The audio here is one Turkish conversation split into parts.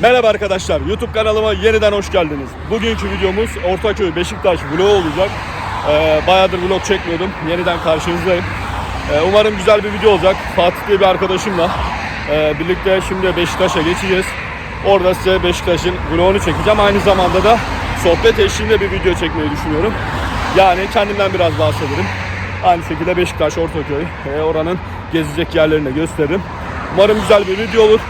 Merhaba arkadaşlar, YouTube kanalıma yeniden hoş geldiniz. Bugünkü videomuz Ortaköy Beşiktaş vlogu olacak. Ee, bayağıdır vlog çekmiyordum, yeniden karşınızdayım. Ee, umarım güzel bir video olacak. Fatih diye bir arkadaşımla e, birlikte şimdi Beşiktaş'a geçeceğiz. Orada size Beşiktaş'ın vlogunu çekeceğim. Aynı zamanda da sohbet eşliğinde bir video çekmeyi düşünüyorum. Yani kendimden biraz bahsederim. Aynı şekilde Beşiktaş, Ortaköy, e, oranın gezecek yerlerini gösteririm. Umarım güzel bir video olur.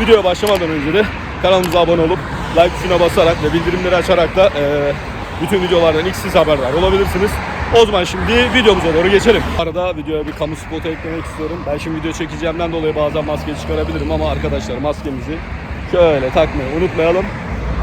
Videoya başlamadan önce de kanalımıza abone olup like tuşuna basarak ve bildirimleri açarak da e, bütün videolardan ilk siz haberdar olabilirsiniz. O zaman şimdi videomuza doğru geçelim. Arada videoya bir kamu spotu eklemek istiyorum. Ben şimdi video çekeceğimden dolayı bazen maske çıkarabilirim ama arkadaşlar maskemizi şöyle takmayı unutmayalım.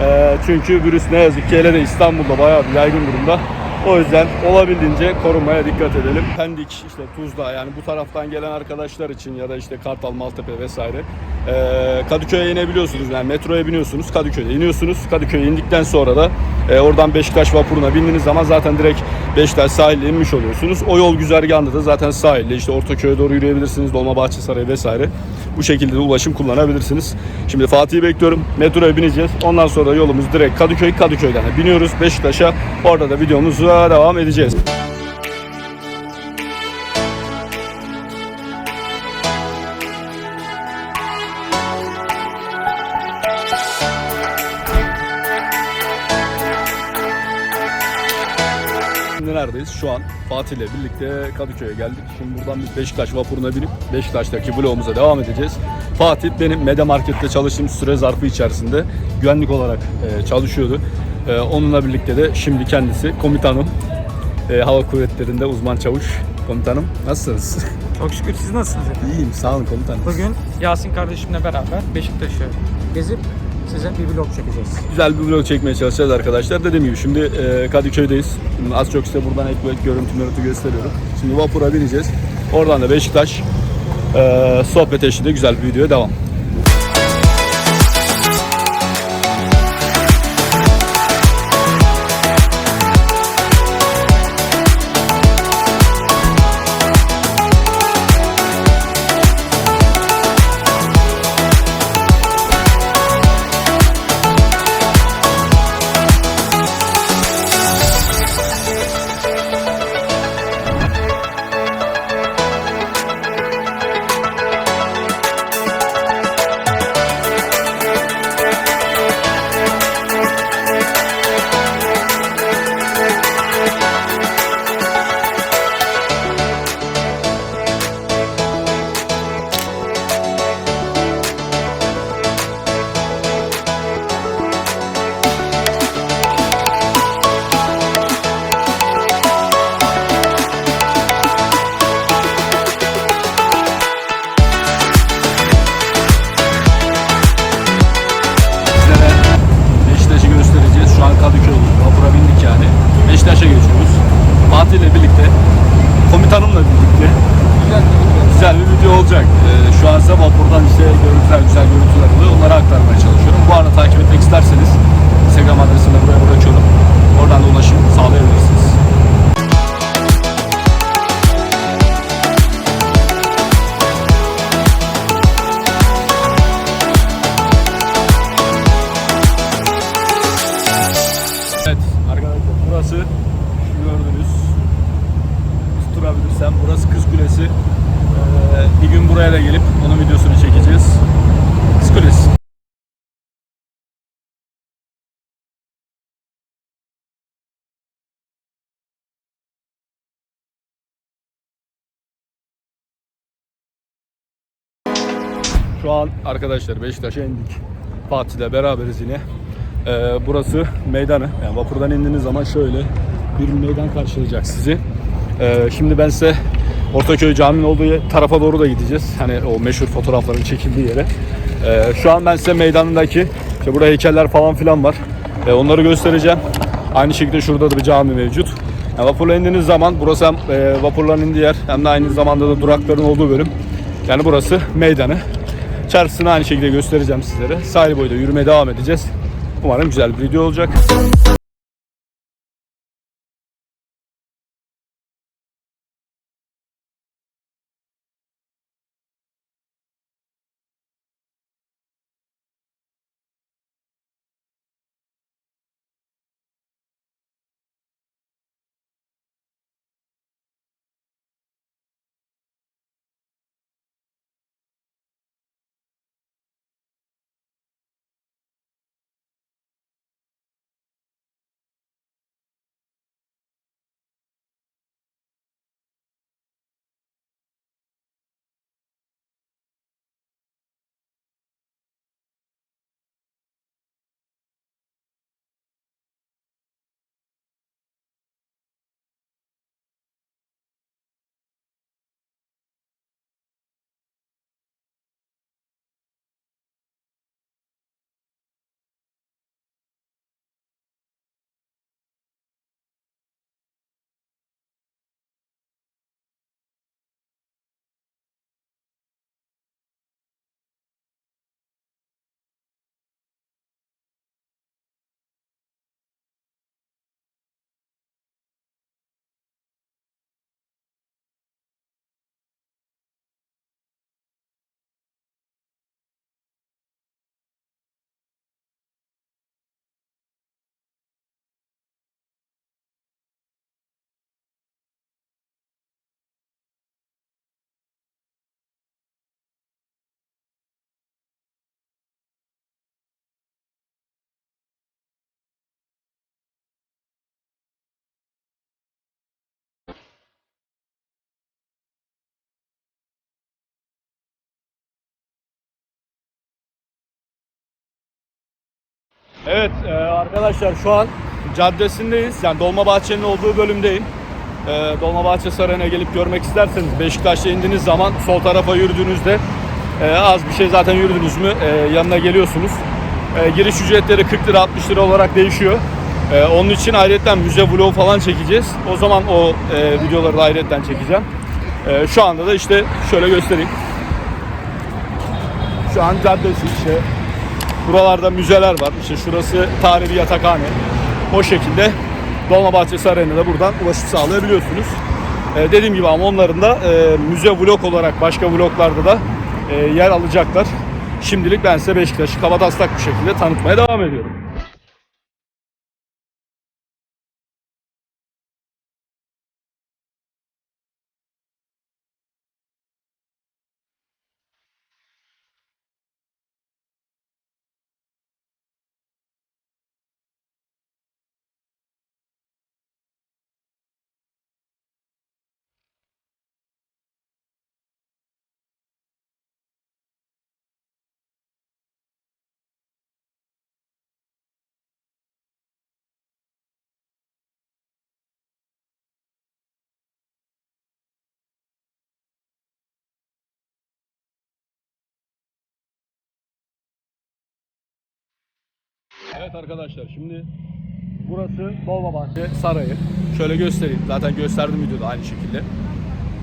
E, çünkü virüs ne yazık ki hele de İstanbul'da bayağı bir yaygın durumda. O yüzden olabildiğince korunmaya dikkat edelim. Pendik, işte Tuzla yani bu taraftan gelen arkadaşlar için ya da işte Kartal, Maltepe vesaire ee, Kadıköy'e inebiliyorsunuz. Yani metroya biniyorsunuz, Kadıköy'de iniyorsunuz. Kadıköy'e indikten sonra da e, oradan Beşiktaş vapuruna bindiğiniz zaman zaten direkt Beşiktaş sahile inmiş oluyorsunuz. O yol güzergahında da zaten sahilde işte Ortaköy'e doğru yürüyebilirsiniz. Dolmabahçe Sarayı vesaire. Bu şekilde de ulaşım kullanabilirsiniz. Şimdi Fatih'i bekliyorum. Metroya bineceğiz. Ondan sonra yolumuz direkt Kadıköy. Kadıköy'den de biniyoruz Beşiktaş'a. Orada da videomuza devam edeceğiz. Neredeyiz? Şu an Fatih ile birlikte Kadıköy'e geldik. Şimdi buradan biz Beşiktaş vapuruna binip Beşiktaş'taki vlogumuza devam edeceğiz. Fatih benim Mede Market'te çalıştığım süre zarfı içerisinde güvenlik olarak e, çalışıyordu. E, onunla birlikte de şimdi kendisi komutanım. E, Hava Kuvvetleri'nde uzman çavuş komutanım. Nasılsınız? Çok şükür siz nasılsınız efendim? İyiyim sağ olun komutanım. Bugün Yasin kardeşimle beraber Beşiktaş'ı gezip size bir vlog çekeceğiz. Güzel bir vlog çekmeye çalışacağız arkadaşlar. Dediğim gibi şimdi e, Kadıköy'deyiz. Az çok size buradan ek ek görüntü görüntü gösteriyorum. Şimdi vapura bineceğiz. Oradan da Beşiktaş e, sohbet eşliğinde güzel bir videoya devam. Şu an arkadaşlar Beşiktaş'a indik. Fatih'le beraberiz yine. Ee, burası meydanı. Yani vapurdan indiğiniz zaman şöyle bir meydan karşılayacak sizi. Ee, şimdi ben size Ortaköy Camii'nin olduğu tarafa doğru da gideceğiz. Hani o meşhur fotoğrafların çekildiği yere. Ee, şu an ben size meydanındaki, işte burada heykeller falan filan var. Ee, onları göstereceğim. Aynı şekilde şurada da bir cami mevcut. Yani vapurla indiğiniz zaman burası hem e, vapurların indiği yer hem de aynı zamanda da durakların olduğu bölüm. Yani burası meydanı. Çarşısını aynı şekilde göstereceğim sizlere. Sahil boyda yürümeye devam edeceğiz. Umarım güzel bir video olacak. Evet e, arkadaşlar şu an caddesindeyiz. Yani Dolmabahçe'nin olduğu bölümdeyim. E, Dolmabahçe Sarayı'na gelip görmek isterseniz Beşiktaş'ta indiğiniz zaman sol tarafa yürüdüğünüzde e, az bir şey zaten yürüdünüz mü e, yanına geliyorsunuz. E, giriş ücretleri 40 lira 60 lira olarak değişiyor. E, onun için ayrıca müze vlog falan çekeceğiz. O zaman o e, videoları da ayrıca çekeceğim. E, şu anda da işte şöyle göstereyim. Şu an caddesi işte Buralarda müzeler var. İşte şurası tarihi yatakhane. O şekilde Dolmabahçe Sarayı'na da buradan ulaşım sağlayabiliyorsunuz. Ee, dediğim gibi ama onların da e, müze vlog olarak başka vloglarda da e, yer alacaklar. Şimdilik ben size Beşiktaş'ı kabataslak bir şekilde tanıtmaya devam ediyorum. Evet arkadaşlar şimdi burası Dolmabahçe Sarayı. Şöyle göstereyim. Zaten gösterdim videoda aynı şekilde.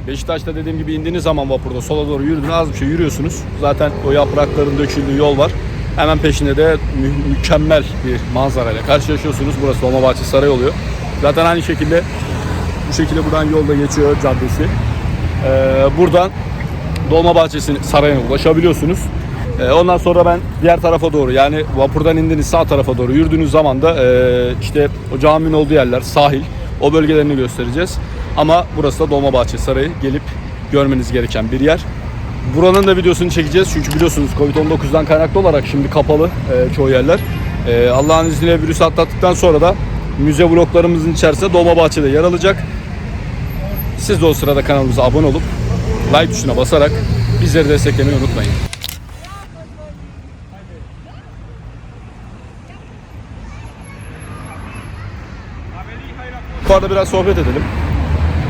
Beşiktaş'ta dediğim gibi indiğiniz zaman vapurda sola doğru yürüdüğünüz az bir şey yürüyorsunuz. Zaten o yaprakların döküldüğü yol var. Hemen peşinde de mü- mükemmel bir manzarayla karşılaşıyorsunuz. Burası Dolmabahçe Sarayı oluyor. Zaten aynı şekilde bu şekilde buradan yolda geçiyor caddesi. Ee, buradan Dolmabahçe'sin sarayına ulaşabiliyorsunuz. Ee, ondan sonra ben diğer tarafa doğru yani vapurdan indiniz sağ tarafa doğru yürüdüğünüz zaman da e, işte o caminin olduğu yerler sahil o bölgelerini göstereceğiz. Ama burası da Dolmabahçe Sarayı gelip görmeniz gereken bir yer. Buranın da videosunu çekeceğiz çünkü biliyorsunuz Covid-19'dan kaynaklı olarak şimdi kapalı e, çoğu yerler. E, Allah'ın izniyle virüs atlattıktan sonra da müze vloglarımızın içerisinde Dolmabahçe'de yer alacak. Siz de o sırada kanalımıza abone olup like tuşuna basarak bizleri desteklemeyi unutmayın. Arada biraz sohbet edelim.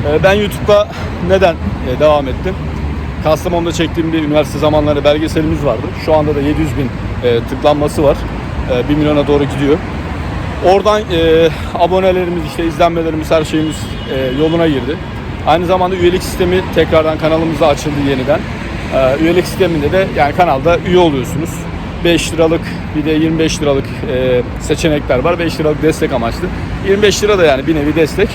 Ee, Ben YouTube'da neden e, devam ettim? Kastamonu'da çektiğim bir üniversite zamanları belgeselimiz vardı. Şu anda da 700 bin e, tıklanması var. 1 milyona doğru gidiyor. Oradan e, abonelerimiz, işte izlenmelerimiz, her şeyimiz e, yoluna girdi. Aynı zamanda üyelik sistemi tekrardan kanalımıza açıldı yeniden. E, üyelik sisteminde de yani kanalda üye oluyorsunuz. 5 liralık bir de 25 liralık e, seçenekler var. 5 liralık destek amaçlı. 25 lira da yani bir nevi destek.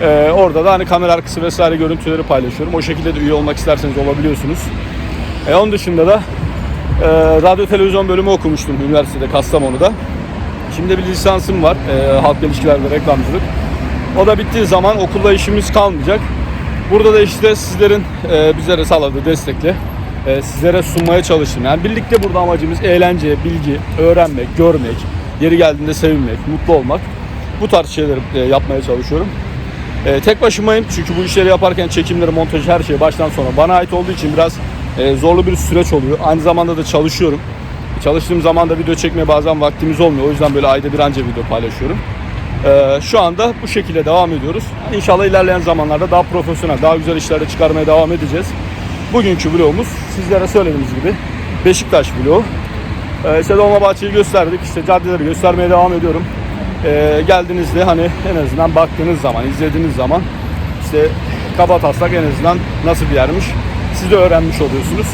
E, orada da hani kamera arkası vesaire görüntüleri paylaşıyorum. O şekilde de üye olmak isterseniz olabiliyorsunuz. E, onun dışında da e, radyo televizyon bölümü okumuştum üniversitede Kastamonu'da. Şimdi bir lisansım var. E, halk ilişkiler ve reklamcılık. O da bittiği zaman okulda işimiz kalmayacak. Burada da işte sizlerin e, bizlere sağladığı destekle e, sizlere sunmaya çalıştım. Yani birlikte burada amacımız eğlence, bilgi, öğrenmek, görmek, yeri geldiğinde sevinmek, mutlu olmak. Bu tarz şeyleri e, yapmaya çalışıyorum. E, tek başımayım çünkü bu işleri yaparken çekimleri, montajı her şey baştan sona bana ait olduğu için biraz e, zorlu bir süreç oluyor. Aynı zamanda da çalışıyorum. Çalıştığım zaman da video çekmeye bazen vaktimiz olmuyor. O yüzden böyle ayda bir anca video paylaşıyorum. Ee, şu anda bu şekilde devam ediyoruz. İnşallah ilerleyen zamanlarda daha profesyonel, daha güzel işlerde çıkarmaya devam edeceğiz. Bugünkü vlogumuz sizlere söylediğimiz gibi Beşiktaş vlogu. Ee, işte Dolmabahçe'yi gösterdik, işte caddeleri göstermeye devam ediyorum. Ee, geldiğinizde hani en azından baktığınız zaman, izlediğiniz zaman işte Kabataslak en azından nasıl bir yermiş siz de öğrenmiş oluyorsunuz.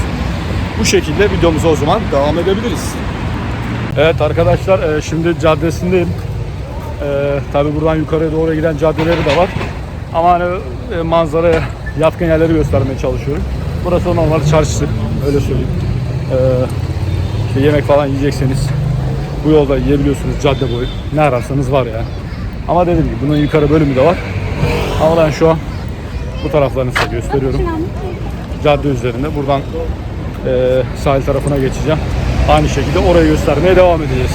Bu şekilde videomuza o zaman devam edebiliriz. Evet arkadaşlar e, şimdi caddesindeyim. Ee, tabii buradan yukarıya doğru giden caddeleri de var. Ama hani e, manzaraya yatkın yerleri göstermeye çalışıyorum. Burası normal çarşısı. Öyle söyleyeyim. Ee, işte yemek falan yiyecekseniz bu yolda yiyebiliyorsunuz cadde boyu. Ne ararsanız var yani. Ama dediğim gibi bunun yukarı bölümü de var. Ama ben şu an bu taraflarını size gösteriyorum. Cadde üzerinde. Buradan e, sahil tarafına geçeceğim. Aynı şekilde orayı göstermeye devam edeceğiz.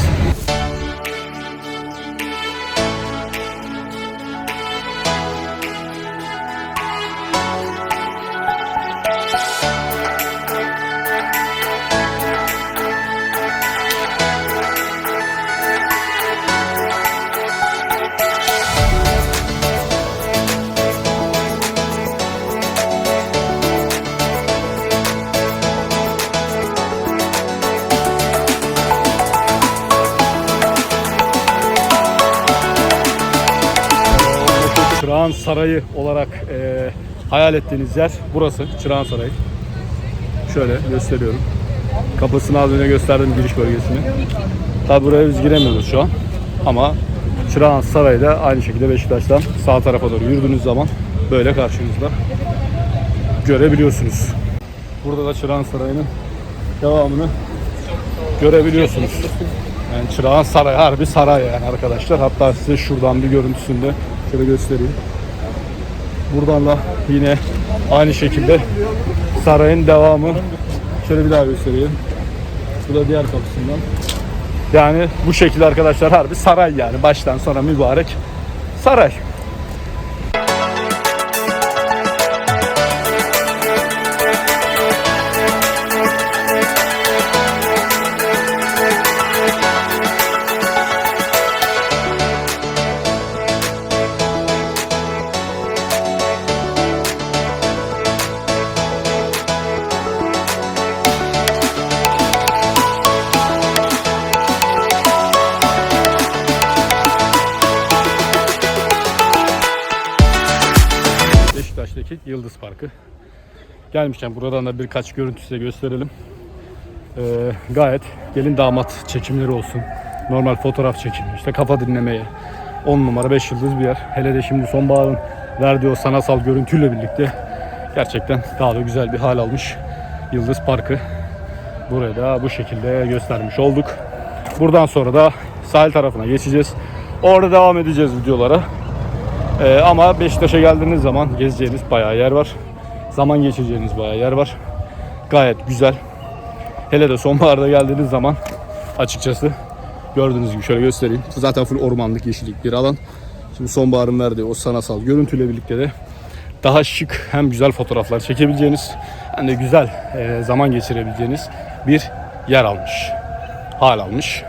Çırağan Sarayı olarak e, hayal ettiğiniz yer burası. Çırağan Sarayı. Şöyle gösteriyorum. Kapısını az önce gösterdim giriş bölgesini. Tabi buraya biz giremiyoruz şu an. Ama Çırağan Sarayı da aynı şekilde Beşiktaş'tan sağ tarafa doğru yürüdüğünüz zaman böyle karşınızda görebiliyorsunuz. Burada da Çırağan Sarayı'nın devamını görebiliyorsunuz. Yani Çırağan Sarayı harbi saray yani arkadaşlar. Hatta size şuradan bir görüntüsünü de şöyle göstereyim. Buradan da yine aynı şekilde sarayın devamı. Şöyle bir daha göstereyim. Bu da diğer kapısından. Yani bu şekilde arkadaşlar harbi saray yani. Baştan sona mübarek saray. Yıldız Parkı. Gelmişken buradan da birkaç görüntü size gösterelim. Ee, gayet gelin damat çekimleri olsun. Normal fotoğraf çekimi, işte kafa dinlemeye. 10 numara 5 yıldız bir yer. Hele de şimdi sonbaharın verdiği o sanatsal görüntüyle birlikte gerçekten daha da güzel bir hal almış Yıldız Parkı. Burayı da bu şekilde göstermiş olduk. Buradan sonra da sahil tarafına geçeceğiz. Orada devam edeceğiz videolara. Ee, ama Beşiktaş'a geldiğiniz zaman gezeceğiniz bayağı yer var. Zaman geçireceğiniz bayağı yer var. Gayet güzel. Hele de sonbaharda geldiğiniz zaman açıkçası gördüğünüz gibi şöyle göstereyim. Zaten full ormanlık yeşillik bir alan. Şimdi sonbaharın verdiği o sanatsal görüntüyle birlikte de daha şık hem güzel fotoğraflar çekebileceğiniz hem de güzel e, zaman geçirebileceğiniz bir yer almış. Hal almış.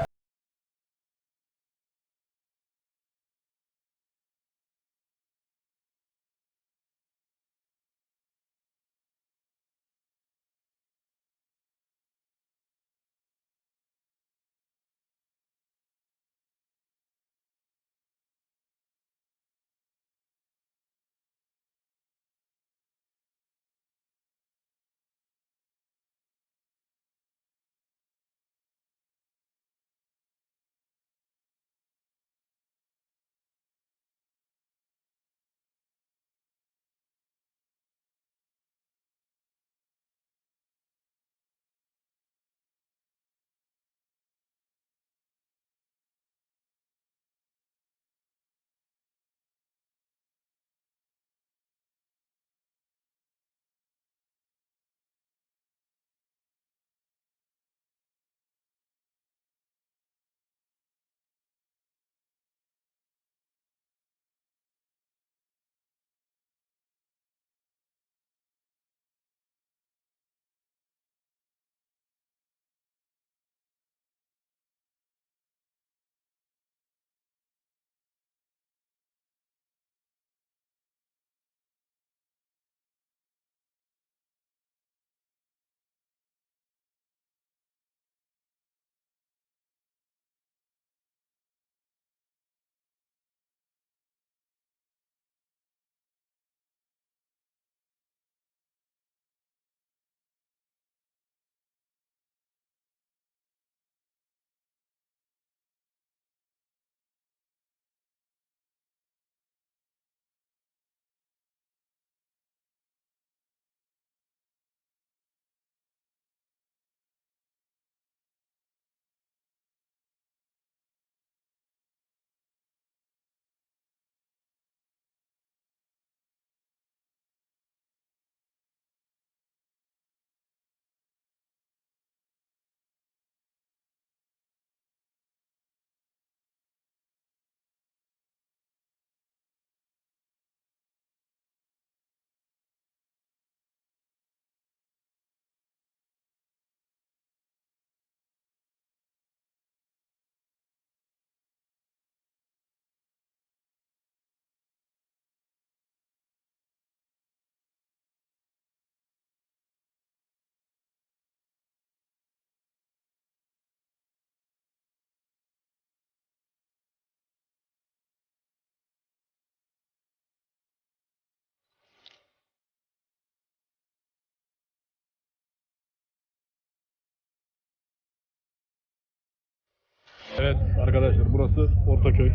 Evet arkadaşlar burası Ortaköy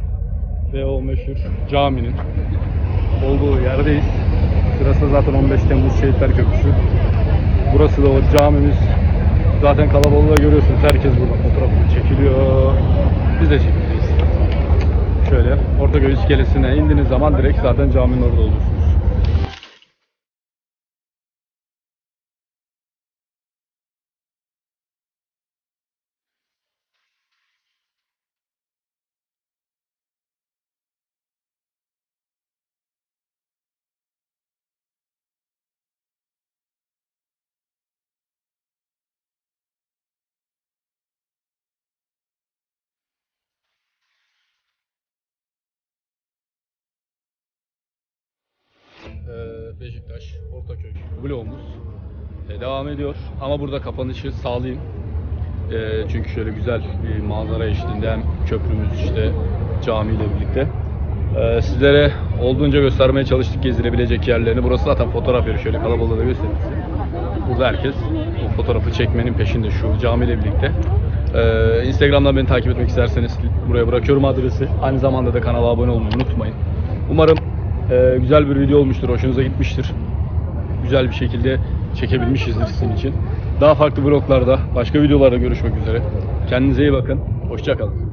ve o meşhur caminin olduğu yerdeyiz. Şurası zaten 15 Temmuz Şehitler Köprüsü. Burası da o camimiz. Zaten kalabalığı görüyorsunuz. Herkes burada fotoğrafı çekiliyor. Biz de çekileceğiz. Şöyle Ortaköy iskelesine indiğiniz zaman direkt zaten caminin orada olursunuz. Beşiktaş, Ortaköy vlogumuz e, devam ediyor. Ama burada kapanışı sağlayayım. E, çünkü şöyle güzel bir manzara eşliğinde hem köprümüz işte camiyle birlikte. E, sizlere olduğunca göstermeye çalıştık gezilebilecek yerlerini. Burası zaten fotoğraf yeri. Şöyle kalabalığı da göstereyim. Burada herkes o fotoğrafı çekmenin peşinde şu camiyle birlikte. E, Instagram'dan beni takip etmek isterseniz buraya bırakıyorum adresi. Aynı zamanda da kanala abone olmayı unutmayın. Umarım ee, güzel bir video olmuştur, hoşunuza gitmiştir. Güzel bir şekilde çekebilmişizdir sizin için. Daha farklı vloglarda, başka videolarda görüşmek üzere. Kendinize iyi bakın. Hoşçakalın.